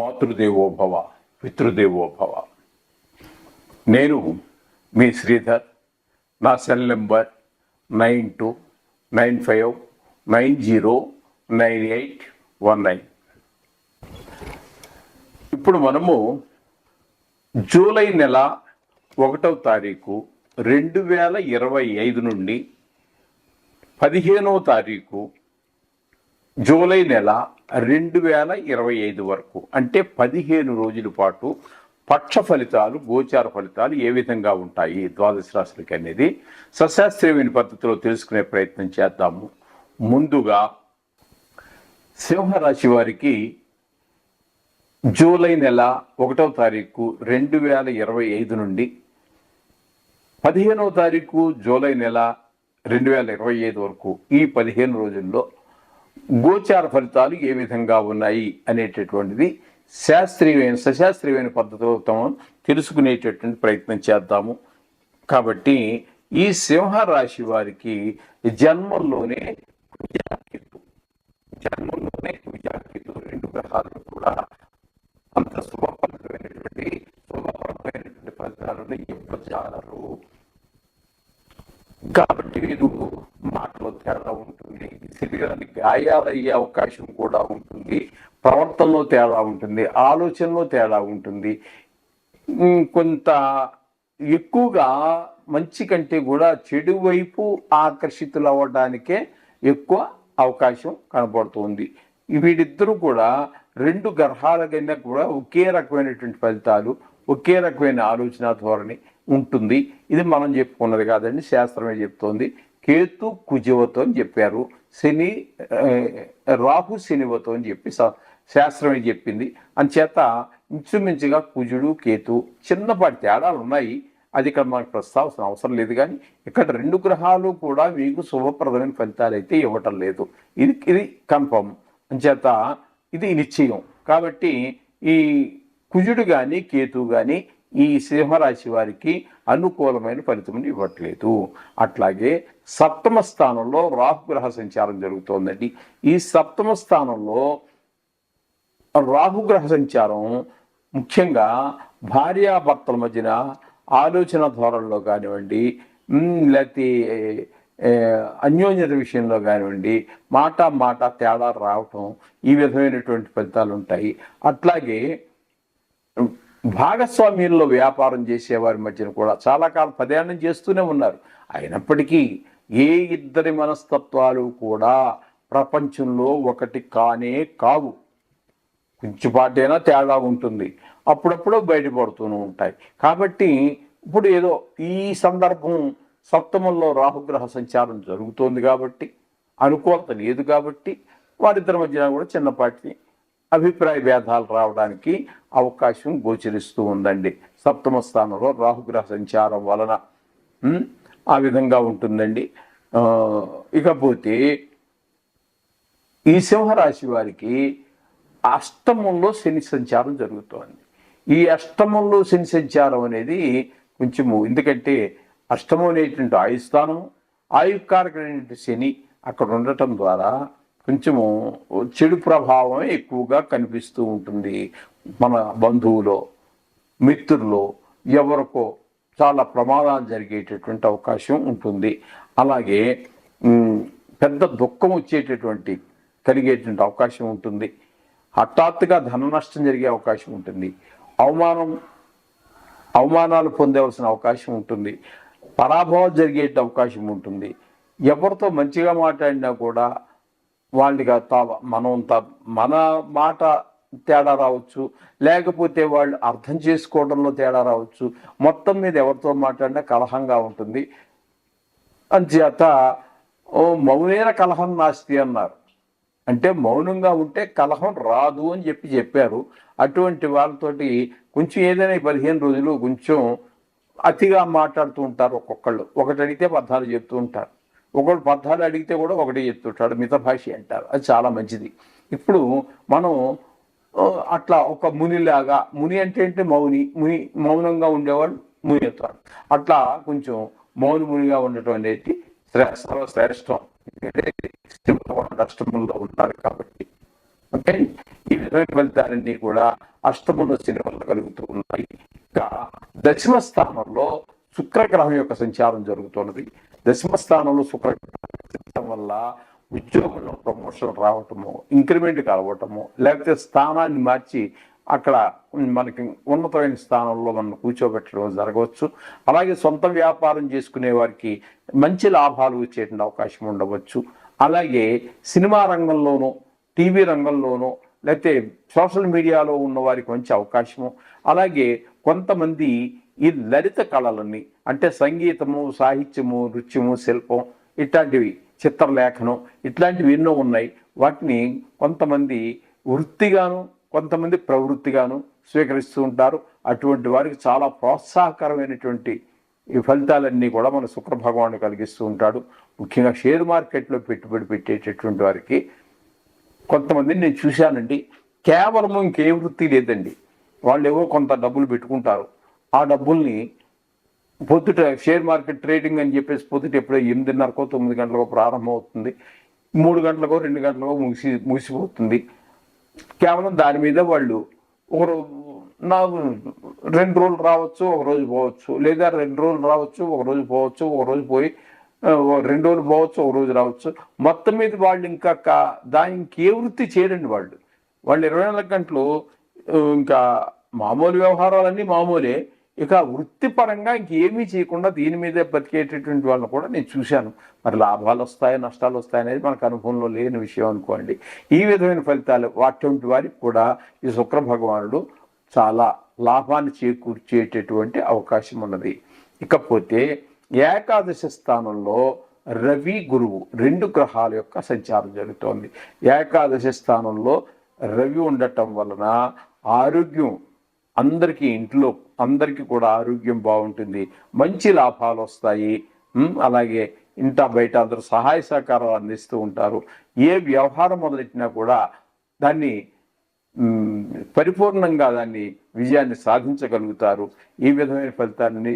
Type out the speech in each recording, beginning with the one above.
మాతృదేవోభవ పితృదేవోభవ. నేను మీ శ్రీధర్ నా cell number nine two nine five nine zero nine eight one nine. ఇప్పుడు మనము జూలై నెల ఒకటవ తారీఖు రెండు వేల ఇరవై ఐదు నుండి పదిహేనవ తారీఖు జూలై నెల రెండు వేల ఇరవై ఐదు వరకు అంటే పదిహేను రోజుల పాటు పక్ష ఫలితాలు గోచార ఫలితాలు ఏ విధంగా ఉంటాయి? ద్వాదశ రాశులకి అనేది సశాస్త్రీయమైన పద్ధతిలో తెలుసుకునే ప్రయత్నం చేద్దాము. ముందుగా సింహరాశి వారికి జూలై నెల ఒకటవ తారీఖు రెండు వేల ఇరవై ఐదు నుండి పదిహేనవ తారీఖు జూలై నెల రెండు వేల ఇరవై ఐదు వరకు ఈ పదిహేను రోజుల్లో గోచార ఫలితాలు ఏ విధంగా ఉన్నాయి అనేటటువంటిది శాస్త్రీయమైన సశాస్త్రీయమైన తమ తెలుసుకునేటటువంటి ప్రయత్నం చేద్దాము. కాబట్టి ఈ సింహరాశి వారికి జన్మంలోనే కుజాకేతు. జన్మంలోనే కుజాకేతు రెండు గ్రహాలు కూడా అంత శుభప్రదమైనటువంటి శుభప్రదమైనటువంటి ఫలితాలను ఇవ్వజాలరు. కాబట్టి వీరు మాటలో తేడా ఉంటుంది. శరీరానికి గాయాలయ్యే అవకాశం కూడా ఉంటుంది. ప్రవర్తనలో తేడా ఉంటుంది. ఆలోచనలో తేడా ఉంటుంది. కొంత ఎక్కువగా మంచి కంటే కూడా చెడు వైపు ఆకర్షితులు అవ్వడానికే ఎక్కువ అవకాశం కనబడుతుంది. వీడిద్దరూ కూడా రెండు గ్రహాల కన్నా కూడా ఒకే రకమైనటువంటి ఫలితాలు ఒకే రకమైన ఆలోచన ధోరణి ఉంటుంది. ఇది మనం చెప్పుకున్నది కాదండి శాస్త్రమే చెప్తోంది. కేతు కుజవతో అని చెప్పారు. శని రాహు శనివతో అని చెప్పి శాస్త్రమే చెప్పింది. అంచేత ఇంచుమించుగా కుజుడు కేతు చిన్నపాటి తేడాలు ఉన్నాయి అది ఇక్కడ మనకు ప్రస్తావన అవసరం లేదు కానీ ఇక్కడ రెండు గ్రహాలు కూడా మీకు శుభప్రదమైన ఫలితాలు అయితే ఇవ్వటం లేదు. ఇది ఇది కన్ఫర్మ్. అంచేత ఇది నిశ్చయం. కాబట్టి ఈ కుజుడు కానీ కేతు కానీ ఈ సింహరాశి వారికి అనుకూలమైన ఫలితం ఇవ్వట్లేదు. అట్లాగే సప్తమ స్థానంలో రాహుగ్రహ సంచారం జరుగుతోందండి. ఈ సప్తమ స్థానంలో రాహుగ్రహ సంచారం ముఖ్యంగా భార్యాభర్తల మధ్యన ఆలోచన ధోరణిలో కానివ్వండి లేకపోతే అన్యోన్యత విషయంలో కానివ్వండి మాట మాట తేడా రావటం ఈ విధమైనటువంటి ఫలితాలు ఉంటాయి. అట్లాగే భాగస్వామ్యంలో వ్యాపారం చేసేవారి మధ్యన కూడా చాలా కాలం పదేళ్ళం చేస్తూనే ఉన్నారు. అయినప్పటికీ ఏ ఇద్దరి మనస్తత్వాలు కూడా ప్రపంచంలో ఒకటి కానే కావు. కొంచెంపాటైనా తేడా ఉంటుంది. అప్పుడప్పుడు బయటపడుతూనే ఉంటాయి. కాబట్టి ఇప్పుడు ఏదో ఈ సందర్భం సప్తమంలో రాహుగ్రహ సంచారం జరుగుతోంది కాబట్టి అనుకూలత లేదు కాబట్టి వారిద్దరి మధ్యన కూడా చిన్నపాటి అభిప్రాయ భేదాలు రావడానికి అవకాశం గోచరిస్తూ ఉందండి. సప్తమ స్థానంలో రాహుగ్రహ సంచారం వలన ఆ విధంగా ఉంటుందండి. ఇకపోతే ఈ సింహరాశి వారికి అష్టమంలో శని సంచారం జరుగుతోంది. ఈ అష్టమంలో శని సంచారం అనేది కొంచెము ఎందుకంటే అష్టమం అనేటువంటి ఆయుస్థానం ఆయుకారకమైనటువంటి శని అక్కడ ఉండటం ద్వారా కొంచెము చెడు ప్రభావం ఎక్కువగా కనిపిస్తూ ఉంటుంది మన బంధువులో మిత్రుల్లో ఎవరికో చాలా ప్రమాదాలు జరిగేటటువంటి అవకాశం ఉంటుంది. అలాగే పెద్ద దుఃఖం వచ్చేటటువంటి కలిగేటువంటి అవకాశం ఉంటుంది. హఠాత్తుగా ధన నష్టం జరిగే అవకాశం ఉంటుంది. అవమానం అవమానాలు పొందవలసిన అవకాశం ఉంటుంది. పరాభవం జరిగే అవకాశం ఉంటుంది. ఎవరితో మంచిగా మాట్లాడినా కూడా వాళ్ళకి తా- మనం మన మాట తేడా రావచ్చు. లేకపోతే వాళ్ళు అర్థం చేసుకోవడంలో తేడా రావచ్చు. మొత్తం మీద ఎవరితో మాట్లాడినా కలహంగా ఉంటుంది. అంచేత ఓ మౌనేర కలహం నాస్తి అన్నారు. అంటే మౌనంగా ఉంటే కలహం రాదు అని చెప్పి చెప్పారు. అటువంటి వాళ్ళతోటి కొంచెం ఏదైనా పదిహేను రోజులు కొంచెం అతిగా మాట్లాడుతూ ఉంటారు ఒక్కొక్కళ్ళు. ఒకటి అడిగితే పద్నాలుగు చెప్తూ ఉంటారు. ఒకడు పద్నాలుగు అడిగితే కూడా ఒకటి చెప్తుంటాడు మిత భాష అంటారు. అది చాలా మంచిది. ఇప్పుడు మనం అట్లా ఒక మునిలాగా ముని అంటే ఏంటి? మౌని. ముని మౌనంగా ఉండేవాళ్ళు ముని అవుతారు. అట్లా కొంచెం మౌన మునిగా ఉండటం అనేది సర్వశ్రేష్టం. ఎందుకంటే సింహం అష్టమంలో ఉన్నారు కాబట్టి. ఓకే? ఈ విధమైన ఫలితాలన్నీ కూడా అష్టముల శని వల్ల కలుగుతూ ఉన్నాయి. ఇంకా దశమ స్థానంలో శుక్రగ్రహం యొక్క సంచారం జరుగుతున్నది. దశమ స్థానంలో శుక్రగ్రహం వల్ల ఉద్యోగంలో ప్రమోషన్ రావటము ఇంక్రిమెంట్ కలవటము లేకపోతే స్థానాన్ని మార్చి అక్కడ మనకి ఉన్నతమైన స్థానంలో మనం కూర్చోబెట్టడం జరగవచ్చు. అలాగే సొంత వ్యాపారం చేసుకునే వారికి మంచి లాభాలు వచ్చేటువంటి అవకాశం ఉండవచ్చు. అలాగే సినిమా రంగంలోనూ టీవీ రంగంలోనూ లేకపోతే సోషల్ మీడియాలో ఉన్న వారికి మంచి అవకాశము. అలాగే కొంతమంది ఈ లలిత కళలన్నీ అంటే సంగీతము సాహిత్యము నృత్యము శిల్పం ఇట్లాంటివి చిత్రలేఖనం ఇట్లాంటివి ఎన్నో ఉన్నాయి. వాటిని కొంతమంది వృత్తిగాను కొంతమంది ప్రవృత్తిగాను స్వీకరిస్తూ ఉంటారు. అటువంటి వారికి చాలా ప్రోత్సాహకరమైనటువంటి ఈ ఫలితాలన్నీ కూడా మన శుక్ర భగవానుడు కలిగిస్తూ ఉంటాడు. ముఖ్యంగా షేర్ మార్కెట్లో పెట్టుబడి పెట్టేటటువంటి వారికి కొంతమందిని నేను చూశానండి. కేవలం ఇంకే వృత్తి లేదండి. వాళ్ళు ఏవో కొంత డబ్బులు పెట్టుకుంటారు. ఆ డబ్బుల్ని పొద్దుట షేర్ మార్కెట్ ట్రేడింగ్ అని చెప్పేసి పొద్దుట ఎప్పుడో ఎనిమిదిన్నరకో తొమ్మిది గంటలకో ప్రారంభం అవుతుంది మూడు గంటలకో రెండు గంటలకో ముగిసి ముగిసిపోతుంది. కేవలం దాని మీద వాళ్ళు ఒక రో- నాకు రెండు రోజులు రావచ్చు ఒక రోజు పోవచ్చు. లేదా రెండు రోజులు రావచ్చు ఒక రోజు పోవచ్చు ఒక రోజు పోయి రెండు రోజులు పోవచ్చు ఒక రోజు రావచ్చు. మొత్తం మీద వాళ్ళు ఇంకా కా- దాని ఇంకే వృత్తి చేయరండి వాళ్ళు. వాళ్ళు ఇరవై నాలుగు గంటలు ఇంకా మామూలు వ్యవహారాలన్నీ మామూలే. ఇక వృత్తిపరంగా ఇంకేమీ చేయకుండా దీని మీదే బతికేటటువంటి వాళ్ళని కూడా నేను చూశాను. మరి లాభాలు వస్తాయి నష్టాలు వస్తాయి అనేది మనకు అనుభవంలో లేని విషయం అనుకోండి. ఈ విధమైన ఫలితాలు వాటి వారికి కూడా ఈ శుక్ర భగవానుడు చాలా లాభాన్ని చేకూర్చేటటువంటి అవకాశం ఉన్నది. ఇకపోతే ఏకాదశి స్థానంలో రవి గురువు రెండు గ్రహాల యొక్క సంచారం జరుగుతోంది. ఏకాదశి స్థానంలో రవి ఉండటం వలన ఆరోగ్యం అందరికీ ఇంట్లో అందరికీ కూడా ఆరోగ్యం బాగుంటుంది. మంచి లాభాలు వస్తాయి. అలాగే ఇంట బయట అందరూ సహాయ సహకారాలు అందిస్తూ ఉంటారు. ఏ వ్యవహారం మొదలెట్టినా కూడా దాన్ని పరిపూర్ణంగా దాన్ని విజయాన్ని సాధించగలుగుతారు. ఈ విధమైన ఫలితాన్ని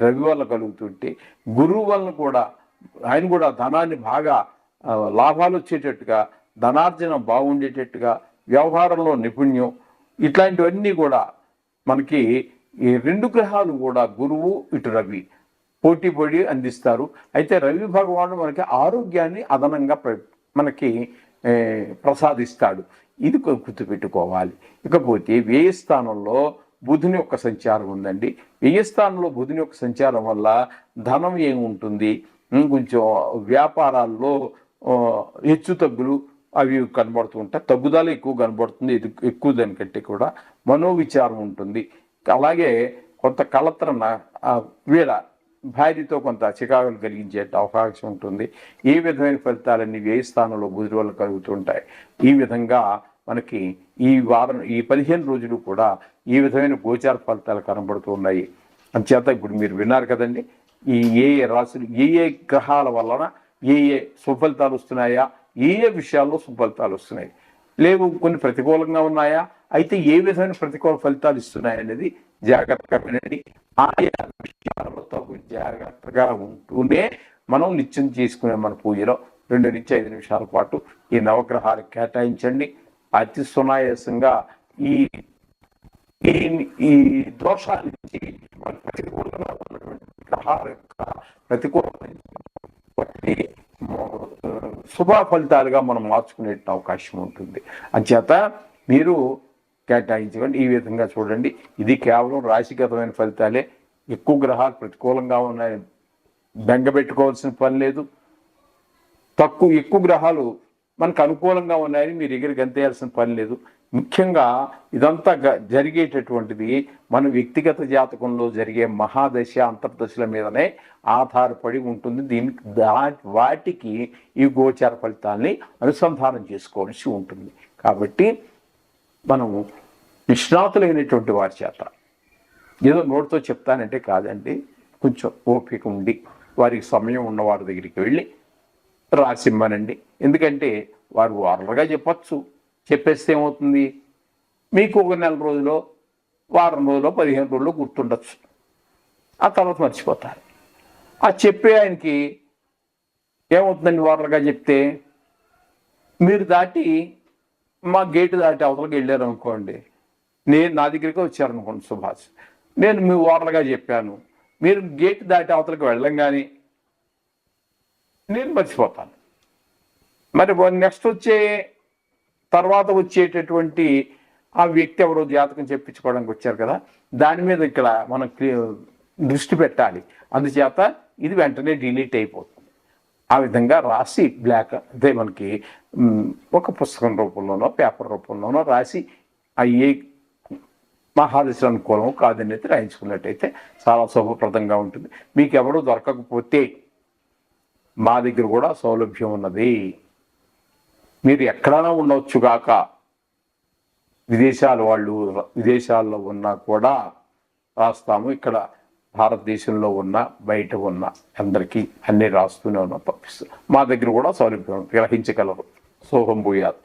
రవి వల్ల కలుగుతుంటే గురువు వలన కూడా ఆయన కూడా ధనాన్ని బాగా లాభాలు వచ్చేటట్టుగా ధనార్జన బాగుండేటట్టుగా వ్యవహారంలో నిపుణ్యం ఇట్లాంటివన్నీ కూడా మనకి ఈ రెండు గ్రహాలు కూడా గురువు ఇటు రవి పోటీ పడి అందిస్తారు. అయితే రవి భగవానుడు మనకి ఆరోగ్యాన్ని అదనంగా ప్ర- మనకి ప్రసాదిస్తాడు. ఇది గుర్తుపెట్టుకోవాలి. ఇకపోతే వ్యయ స్థానంలో బుధుని యొక్క సంచారం ఉందండి. వ్యయ స్థానంలో బుధుని యొక్క సంచారం వల్ల ధనం ఏముంటుంది? కొంచెం వ్యాపారాల్లో హెచ్చు తగ్గులు అవి కనబడుతూ ఉంటాయి. తగ్గుదల ఎక్కువ కనబడుతుంది. ఎక్కువ దానికంటే కూడా మనోవిచారం ఉంటుంది. అలాగే కొంత కలత్రన వీళ్ళ భార్యతో కొంత చికాకులు కలిగించే అవకాశం ఉంటుంది. ఈ విధమైన ఫలితాలన్నీ వ్యయ స్థానంలో బుధుడి వల్ల కలుగుతుంటాయి ఈ విధంగా మనకి ఈ వారం ఈ పదిహేను రోజులు కూడా ఈ విధమైన గోచార ఫలితాలు కనబడుతూ ఉన్నాయి. అంచేత ఇప్పుడు మీరు విన్నారు కదండి ఈ ఏ ఏ రాశులు ఏ ఏ గ్రహాల వలన ఏ ఏ సుఫలితాలు వస్తున్నాయా? ఏ ఏ విషయాల్లో సుఫలితాలు వస్తున్నాయి? లేవు కొన్ని ప్రతికూలంగా ఉన్నాయా? అయితే ఏ విధమైన ప్రతికూల ఫలితాలు ఇస్తున్నాయి అనేది జాగ్రత్తగా వినండి ఆయా విషయాలతో జాగ్రత్తగా ఉంటూనే మనం నిత్యం చేసుకునే మన పూజలో రెండు నుంచి ఐదు నిమిషాల పాటు ఈ నవగ్రహాలు కేటాయించండి. అతి సునాయాసంగా ఈ ఈ దోషాల నుంచి ప్రతికూలంగా ఉన్నటువంటి గ్రహాల యొక్క ప్రతికూల శుభ ఫలితాలుగా మనం మార్చుకునే అవకాశం ఉంటుంది. అంచేత మీరు కేటాయించుకోండి. ఈ విధంగా చూడండి. ఇది కేవలం రాశిగతమైన ఫలితాలే. ఎక్కువ గ్రహాలు ప్రతికూలంగా ఉన్నాయి బెంగ పెట్టుకోవాల్సిన పని లేదు. తక్కువ ఎక్కువ గ్రహాలు మనకు అనుకూలంగా ఉన్నాయని మీరు ఎగిరి గంతేయాల్సిన పని లేదు. ముఖ్యంగా ఇదంతా గ- జరిగేటటువంటిది మన వ్యక్తిగత జాతకంలో జరిగే మహాదశ అంతర్దశల మీదనే ఆధారపడి ఉంటుంది. దీనికి దా వాటికి ఈ గోచార ఫలితాల్ని అనుసంధానం చేసుకోవాల్సి ఉంటుంది. కాబట్టి మనము నిష్ణాతులైనటువంటి వారి చేత ఏదో నోటితో చెప్తానంటే కాదండి. కొంచెం ఓపిక ఉండి వారికి సమయం ఉన్నవారి దగ్గరికి వెళ్ళి రాసిమ్మనండి ఎందుకంటే వారు వారలుగా చెప్పచ్చు. చెప్పేస్తే ఏమవుతుంది? మీకు ఒక నెల రోజులో వారం రోజులో పదిహేను రోజుల్లో గుర్తుండొచ్చు. ఆ తర్వాత మర్చిపోతారు. ఆ చెప్పే ఆయనకి ఏమవుతుందండి వారలుగా చెప్తే? మీరు దాటి మా గేటు దాటి అవతలకి వెళ్ళారు అనుకోండి నేను నా దగ్గరికి వచ్చారనుకోండి సుభాష్. నేను మీ ఓరలుగా చెప్పాను. మీరు గేట్ దాటి అవతలకి వెళ్ళంగానే నేను మర్చిపోతాను. మరి నెక్స్ట్ వచ్చే తర్వాత వచ్చేటటువంటి ఆ వ్యక్తి ఎవరో జాతకం చెప్పించుకోవడానికి వచ్చారు కదా దాని మీద ఇక్కడ మనం దృష్టి పెట్టాలి. అందుచేత ఇది వెంటనే డిలీట్ అయిపోతుంది. ఆ విధంగా రాసి బ్లాక్ అదే మనకి ఒక పుస్తకం రూపంలోనో పేపర్ రూపంలోనో రాసి అయ్యే ఏ మహాదశ అనుకూలం కాదనేది రాయించుకున్నట్టయితే చాలా శుభప్రదంగా ఉంటుంది. మీకు ఎవరు దొరకకపోతే మా దగ్గర కూడా సౌలభ్యం ఉన్నది. మీరు ఎక్కడైనా ఉండవచ్చు కాక విదేశాల వాళ్ళు విదేశాల్లో ఉన్నా కూడా రాస్తాము. ఇక్కడ భారతదేశంలో ఉన్న బయట ఉన్న అందరికీ అన్నీ రాస్తూనే ఉన్నాం. పంపిస్తాం మా దగ్గర కూడా సౌలభ్యం గ్రహించగలరు. సోహం భూయాత్.